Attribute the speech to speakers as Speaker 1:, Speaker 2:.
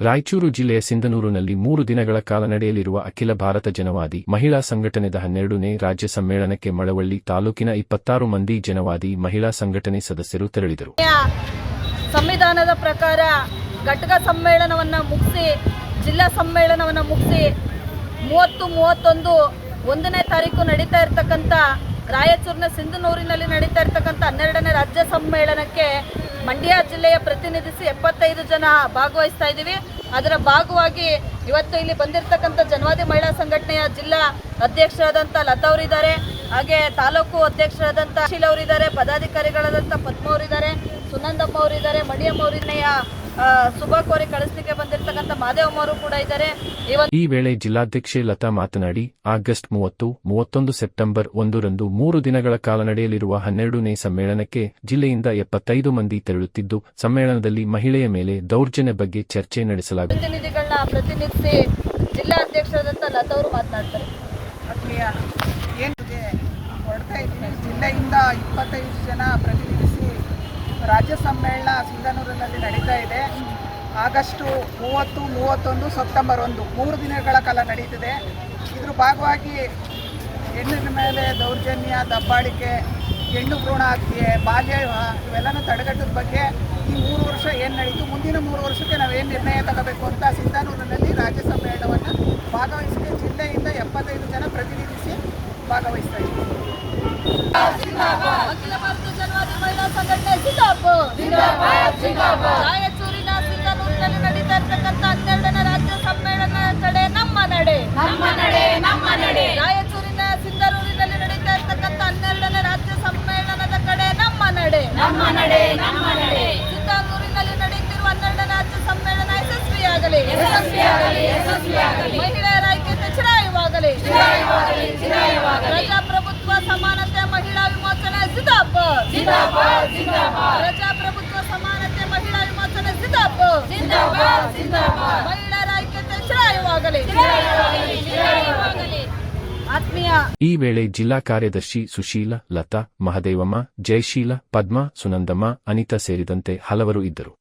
Speaker 1: ರಾಯಚೂರು ಜಿಲ್ಲೆಯ ಸಿಂಧನೂರಿನಲ್ಲಿ ಮೂರು ದಿನಗಳ ಕಾಲ ನಡೆಯಲಿರುವ ಅಖಿಲ ಭಾರತ ಜನವಾದಿ ಮಹಿಳಾ ಸಂಘಟನೆದ ಹನ್ನೆರಡನೇ ರಾಜ್ಯ ಸಮ್ಮೇಳನಕ್ಕೆ ಮಳವಳ್ಳಿ ತಾಲೂಕಿನ ಇಪ್ಪತ್ತಾರು ಮಂದಿ ಜನವಾದಿ ಮಹಿಳಾ ಸಂಘಟನೆ ಸದಸ್ಯರು ತೆರಳಿದರು.
Speaker 2: ಸಂವಿಧಾನದ ಪ್ರಕಾರ ಘಟಕ ಸಮ್ಮೇಳನವನ್ನು ಮುಗಿಸಿ, ಜಿಲ್ಲಾ ಸಮ್ಮೇಳನವನ್ನು ಮುಗಿಸಿ ಮೂವತ್ತು ಮೂವತ್ತೊಂದು ಒಂದನೇ ತಾರೀಕು ನಡೀತಾ ಇರತಕ್ಕಂಥ ರಾಯಚೂರಿನ ಸಿಂಧನೂರಿನಲ್ಲಿ ನಡೀತಾ ಇರ್ತಕ್ಕಂಥ ಹನ್ನೆರಡನೇ ರಾಜ್ಯ ಸಮ್ಮೇಳನಕ್ಕೆ ಮಂಡ್ಯ ಜಿಲ್ಲೆಯ ಪ್ರತಿನಿಧಿಸಿ ಎಪ್ಪತ್ತೈದು ಜನ ಭಾಗವಹಿಸ್ತಾ ಇದ್ದೀವಿ. ಅದರ ಭಾಗವಾಗಿ ಇವತ್ತು ಇಲ್ಲಿ ಬಂದಿರತಕ್ಕಂಥ ಜನವಾದಿ ಮಹಿಳಾ ಸಂಘಟನೆಯ ಜಿಲ್ಲಾ ಅಧ್ಯಕ್ಷರಾದಂಥ ಲತಾ ಅವರಿದ್ದಾರೆ. ಹಾಗೆ ತಾಲೂಕು ಅಧ್ಯಕ್ಷರಾದಂಥ ಶೀಲ್ ಅವರಿದ್ದಾರೆ, ಪದಾಧಿಕಾರಿಗಳಾದಂಥ ಪದ್ಮ ಅವರಿದ್ದಾರೆ, ಸುನಂದಮ್ಮ ಅವರಿದ್ದಾರೆ, ಮಡಿಯಮ್ಮ ಅವರಿನೆಯ ಶುಭ ಕೋರಿ ಕಳಿಸ್ಲಿಕ್ಕೆ ಬಂದಿರತಕ್ಕಂಥ ಅವರು ಕೂಡ ಇದ್ದಾರೆ.
Speaker 1: ಈ ವೇಳೆ ಜಿಲ್ಲಾಧ್ಯಕ್ಷೆ ಲತಾ ಮಾತನಾಡಿ ಆಗಸ್ಟ್ ಮೂವತ್ತು ಮೂವತ್ತೊಂದು ಸೆಪ್ಟೆಂಬರ್ ಒಂದರಂದು ಮೂರು ದಿನಗಳ ಕಾಲ ನಡೆಯಲಿರುವ ಹನ್ನೆರಡನೇ ಸಮ್ಮೇಳನಕ್ಕೆ ಜಿಲ್ಲೆಯಿಂದ ಎಪ್ಪತ್ತೈದು ಮಂದಿ ತೆರಳುತ್ತಿದ್ದು ಸಮ್ಮೇಳನದಲ್ಲಿ ಮಹಿಳೆಯ ಮೇಲೆ ದೌರ್ಜನ್ಯ ಬಗ್ಗೆ ಚರ್ಚೆ ನಡೆಸಲಾಗಿದೆ
Speaker 2: ಪ್ರತಿನಿಧಿಗಳನ್ನ ಪ್ರತಿನಿಧಿಸಿ ಜಿಲ್ಲಾ ಅಧ್ಯಕ್ಷರಾದಂಥ ಲತಾ ಅವರು ಮಾತನಾಡ್ತಾರೆ.
Speaker 3: ಜಿಲ್ಲೆಯಿಂದ ಇಪ್ಪತ್ತೈದು ಜನ ಪ್ರತಿನಿಧಿಸಿ ರಾಜ್ಯ ಸಮ್ಮೇಳನ ಸಿಂಧನೂರಿನಲ್ಲಿ ನಡೀತಾ ಇದೆ. ಆಗಸ್ಟು ಮೂವತ್ತು, ಮೂವತ್ತೊಂದು ಸೆಪ್ಟೆಂಬರ್ ಒಂದು, ಮೂರು ದಿನಗಳ ಕಾಲ ನಡೀತಿದೆ. ಇದ್ರ ಭಾಗವಾಗಿ ಹೆಣ್ಣಿನ ಮೇಲೆ ದೌರ್ಜನ್ಯ, ದಬ್ಬಾಳಿಕೆ, ಹೆಣ್ಣು ಭ್ರೂಣ ಹತ್ಯೆ ಬಾಲ್ಯ ಇವೆಲ್ಲನೂ ತಡೆಗಟ್ಟದ ಬಗ್ಗೆ ಈ ಮೂರು ವರ್ಷ ಏನು ನಡೀತು, ಮುಂದಿನ ಮೂರು ವರ್ಷಕ್ಕೆ ನಾವು ಏನು ನಿರ್ಣಯ ತಗೋಬೇಕು ಅಂತ ಸಿಂಧನೂರಿನಲ್ಲಿ ರಾಜ್ಯ ಸಮ್ಮೇಳನವನ್ನು ಭಾಗವಹಿಸಿದೆ. ಜಿಲ್ಲೆಯಿಂದ ಎಪ್ಪತ್ತೈದು ಜನ ಪ್ರತಿನಿಧಿಸಿ ಭಾಗವಹಿಸ್ತಾ ಇದ್ದೀವಿ.
Speaker 2: ರಾಯಚೂರಿನ ಸಿಂಧನೂರಿನಲ್ಲಿ ನಡೀತಾ ಇರ್ತಕ್ಕಂಥ ಹನ್ನೆರಡನೇ ರಾಜ್ಯ ಸಮ್ಮೇಳನ ಕಡೆ ನಮ್ಮ ನಡೆ. ನಮ್ಮ ನಡೆ ನಮ್ಮ ನಡೆ. ರಾಯಚೂರಿನ ಸಿಂಧನೂರಿನಲ್ಲಿ ನಡೀತಾ ಇರ್ತಕ್ಕಂಥ ಹನ್ನೆರಡನೇ ರಾಜ್ಯ ಸಮ್ಮೇಳನದ ಕಡೆ ನಮ್ಮ ನಡೆ. ನಮ್ಮ ನಡೆ ನಮ್ಮ ನಡೆ. ಸಿಂಧನೂರಿನಲ್ಲಿ ನಡೆಯುತ್ತಿರುವ ಹನ್ನೆರಡನೇ ರಾಜ್ಯ ಸಮ್ಮೇಳನ ಯಶಸ್ವಿಯಾಗಲಿ. ಯಶಸ್ವಿಯಾಗಲಿ ಯಶಸ್ವಿಯಾಗಲಿ. ಮಹಿಳೆಯರ ಐಕ್ಯತೆ ಚಿರಾಯವಾಗಲಿ. ಚಿರಾಯವಾಗಲಿ ಚಿರಾಯವಾಗಲಿ. ಪ್ರಜಾಪ್ರಭುತ್ವ ಸಮಾನತೆ ಮಹಿಳಾ ವಿಮೋಚನೆ ಜಿಂದಾಬಾದ್ ಜಿಂದಾಬಾದ್ ಜಿಂದಾಬಾದ್ ಪ್ರಜಾಪ್ರಭುತ್ವ ಸಮಾನತೆ ಮಹಿಳಾ ವಿಮೋಚನೆ ಜಿಂದಾಬಾದ್ ಜಿಂದಾಬಾದ್ ಜಿಂದಾಬಾದ್
Speaker 1: ಈ ವೇಳೆ ಜಿಲ್ಲಾ ಕಾರ್ಯದರ್ಶಿ ಸುಶೀಲ ಲತಾ ಮಹದೇವಮ್ಮ ಜಯಶೀಲ ಪದ್ಮ ಸುನಂದಮ್ಮ ಅನಿತಾ ಸೇರಿದಂತೆ ಹಲವರು ಇದ್ದರು.